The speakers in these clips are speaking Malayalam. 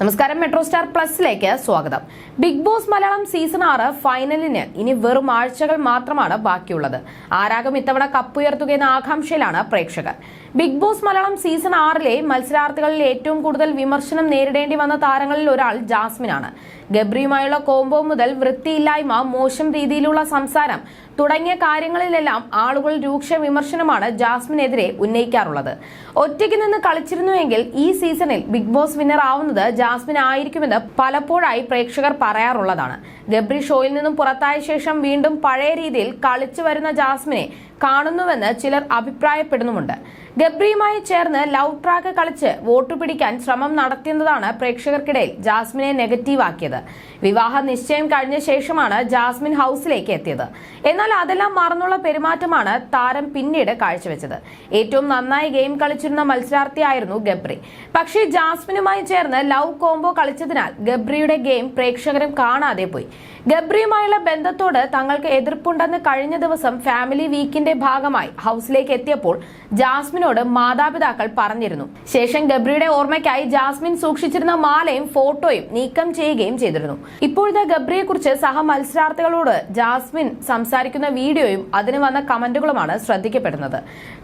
നമസ്കാരം മെട്രോ സ്റ്റാർ പ്ലസിലേക്ക് സ്വാഗതം. ബിഗ് ബോസ് മലയാളം സീസൺ ആറ് ഫൈനലിന് ഇനി വെറും ആഴ്ചകൾ മാത്രമാണ് ബാക്കിയുള്ളത്. ആരാകും ഇത്തവണ കപ്പുയർത്തുകയെന്ന ആകാംക്ഷയിലാണ് പ്രേക്ഷകർ. ബിഗ് ബോസ് മലയാളം സീസൺ ആറിലെ മത്സരാർത്ഥികളിൽ ഏറ്റവും കൂടുതൽ വിമർശനം നേരിടേണ്ടി വന്ന താരങ്ങളിൽ ഒരാൾ ജാസ്മിനാണ്. ഗബ്രിയുമായുള്ള കോംബോ മുതൽ വൃത്തിയില്ലായ്മ മോശം രീതിയിലുള്ള സംസാരം തുടങ്ങിയ കാര്യങ്ങളിലെല്ലാം ആളുകൾ രൂക്ഷ വിമർശനമാണ് ജാസ്മിനെതിരെ ഉന്നയിക്കാറുള്ളത്. ഒറ്റയ്ക്ക് നിന്ന് കളിച്ചിരുന്നുവെങ്കിൽ ഈ സീസണിൽ ബിഗ് ബോസ് വിന്നർ ആവുന്നത് ജാസ്മിൻ ആയിരിക്കുമെന്ന് പലപ്പോഴായി പ്രേക്ഷകർ പറയാറുള്ളതാണ്. ഗബ്രി ഷോയിൽ നിന്നും പുറത്തായ ശേഷം വീണ്ടും പഴയ രീതിയിൽ കളിച്ചു വരുന്ന ജാസ്മിനെ കാണുന്നുവെന്ന് ചിലർ അഭിപ്രായപ്പെടുന്നുമുണ്ട്. ഗബ്രിയുമായി ചേർന്ന് ലവ് ട്രാക്ക് കളിച്ച് വോട്ട് പിടിക്കാൻ ശ്രമം നടത്തിയതാണ് പ്രേക്ഷകർക്കിടയിൽ ജാസ്മിനെ നെഗറ്റീവാക്കിയത് വിവാഹ നിശ്ചയം കഴിഞ്ഞ ശേഷമാണ് ജാസ്മിൻ ഹൗസിലേക്ക് എത്തിയത്. എന്നാൽ അതെല്ലാം മറന്നുള്ള പെരുമാറ്റമാണ് താരം പിന്നീട് കാഴ്ചവെച്ചത്. ഏറ്റവും നന്നായി ഗെയിം കളിച്ചിരുന്ന മത്സരാർത്ഥിയായിരുന്നു ഗബ്രി. പക്ഷേ ജാസ്മിനുമായി ചേർന്ന് ലവ് കോംബോ കളിച്ചതിനാൽ ഗബ്രിയുടെ ഗെയിം പ്രേക്ഷകരും കാണാതെ പോയി. ഗബ്രിയുമായുള്ള ബന്ധത്തോട് തങ്ങൾക്ക് എതിർപ്പുണ്ടെന്ന് കഴിഞ്ഞ ദിവസം ഫാമിലി വീക്കിന്റെ ഭാഗമായി ഹൗസിലേക്ക് എത്തിയപ്പോൾ ജാസ്മിനോട് മാതാപിതാക്കൾ പറഞ്ഞിരുന്നു. ശേഷം ഗബ്രിയുടെ ഓർമ്മയ്ക്കായി ജാസ്മിൻ സൂക്ഷിച്ചിരുന്ന മാലയും ഫോട്ടോയും നീക്കം ചെയ്യുകയും ചെയ്തിരുന്നു. ഇപ്പോഴത്തെ ഗബ്രിയെ കുറിച്ച് സഹ മത്സരാർത്ഥികളോട് ജാസ്മിൻ സംസാരിക്കുന്ന വീഡിയോയും അതിന് വന്ന കമന്റുകളുമാണ് ശ്രദ്ധിക്കപ്പെടുന്നത്.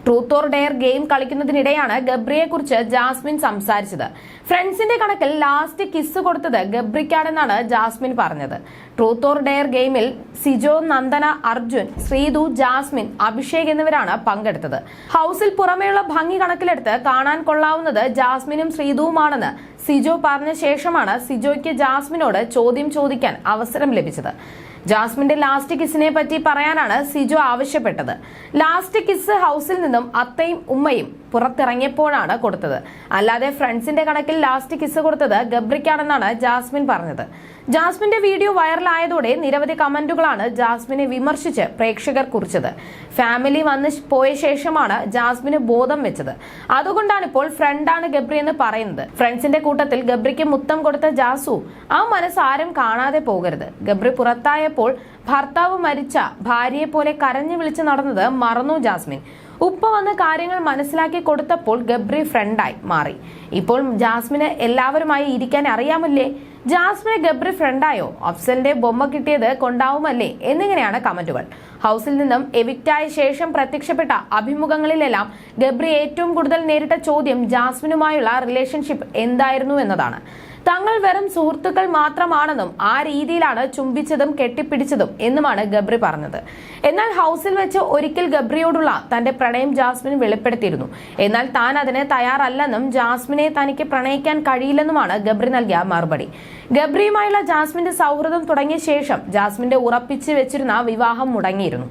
ട്രൂത്ത് ഓർ ഡെയർ ഗെയിം കളിക്കുന്നതിനിടെയാണ് ഗബ്രിയെ കുറിച്ച് ജാസ്മിൻ സംസാരിച്ചത്. ഫ്രണ്ട്സിന്റെ കണക്കിൽ ലാസ്റ്റ് കിസ് കൊടുത്തത് ഗബ്രിക്കാണെന്നാണ് ജാസ്മിൻ പറഞ്ഞത്. ട്രൂത്ത് ഓർ ഡെയർ ഗെയിമിൽ സിജോ നന്ദന അർജുൻ ശ്രീതു ജാസ്മിൻ അഭിഷേക് എന്നിവരാണ് പങ്കെടുത്തത്. ഹൗസിൽ പുറമേയുള്ള ഭംഗി കണക്കിലെടുത്ത് കാണാൻ കൊള്ളാവുന്നത് ജാസ്മിനും ശ്രീതുവുമാണെന്ന് സിജോ പറഞ്ഞ ശേഷമാണ് സിജോയ്ക്ക് ജാസ്മിനോട് ചോദ്യം ചോദിക്കാൻ അവസരം ലഭിച്ചത്. ജാസ്മിന്റെ ലാസ്റ്റ് കിസിനെ പറ്റി പറയാനാണ് സിജു ആവശ്യപ്പെട്ടത്. ലാസ്റ്റ് കിസ് ഹൗസിൽ നിന്നും അത്തയും ഉമ്മയും പുറത്തിറങ്ങിയപ്പോഴാണ് കൊടുത്തത്. അല്ലാതെ ഫ്രണ്ട്സിന്റെ കണക്കിൽ ലാസ്റ്റ് കിസ് കൊടുത്തത് ഗബ്രിക്കാണെന്നാണ് ജാസ്മിൻ പറഞ്ഞത്. ജാസ്മിന്റെ വീഡിയോ വൈറലായതോടെ നിരവധി കമന്റുകളാണ് ജാസ്മിനെ വിമർശിച്ച് പ്രേക്ഷകർ കുറിച്ചത്. ഫാമിലി വന്ന് പോയ ശേഷമാണ് ജാസ്മിന് ബോധം വെച്ചത്. അതുകൊണ്ടാണ് ഇപ്പോൾ ഫ്രണ്ടാണ് ഗബ്രി എന്ന് പറയുന്നത്. ഫ്രണ്ട്സിന്റെ കൂട്ടത്തിൽ ഗബ്രിക്ക് മുത്തം കൊടുത്ത ജാസു ആ മനസ്സ് ആരും കാണാതെ പോകരുത്. ഗബ്രി പുറത്തായപ്പോൾ ഭർത്താവ് മരിച്ച ഭാര്യയെ പോലെ കരഞ്ഞു വിളിച്ച് നടന്നത് മറന്നു ജാസ്മിൻ. ഉപ്പ വന്ന് കാര്യങ്ങൾ മനസ്സിലാക്കി കൊടുത്തപ്പോൾ ഗബ്രി ഫ്രണ്ടായി മാറി. ഇപ്പോൾ ജാസ്മിന് എല്ലാവരുമായി ഇരിക്കാൻ അറിയാമല്ലേ? ജാസ്മിന് ഗബ്രി ഫ്രണ്ടായോ? അഫ്സലിന്റെ ബൊമ്മ കിട്ടിയത് കൊണ്ടാവുമല്ലേ? എന്നിങ്ങനെയാണ് കമന്റുകൾ. ഹൗസിൽ നിന്നും എവിക്റ്റായ ശേഷം പ്രത്യക്ഷപ്പെട്ട അഭിമുഖങ്ങളിലെല്ലാം ഗബ്രി ഏറ്റവും കൂടുതൽ നേരിട്ട ചോദ്യം ജാസ്മിനുമായുള്ള റിലേഷൻഷിപ്പ് എന്തായിരുന്നു എന്നതാണ്. തങ്ങൾ വെറും സുഹൃത്തുക്കൾ മാത്രമാണെന്നും ആ രീതിയിലാണ് ചുംബിച്ചതും കെട്ടിപ്പിടിച്ചതും എന്നുമാണ് ഗബ്രി പറഞ്ഞത്. എന്നാൽ ഹൗസിൽ വെച്ച് ഒരിക്കൽ ഗബ്രിയോടുള്ള തന്റെ പ്രണയം ജാസ്മിൻ വെളിപ്പെടുത്തിയിരുന്നു. എന്നാൽ താൻ അതിന് തയ്യാറല്ലെന്നും ജാസ്മിനെ തനിക്ക് പ്രണയിക്കാൻ കഴിയില്ലെന്നുമാണ് ഗബ്രി നൽകിയ മറുപടി. ഗബ്രിയുമായുള്ള ജാസ്മിന്റെ സൗഹൃദം തുടങ്ങിയ ശേഷം ജാസ്മിന്റെ ഉറപ്പിച്ചു വെച്ചിരുന്ന വിവാഹം മുടങ്ങിയിരുന്നു.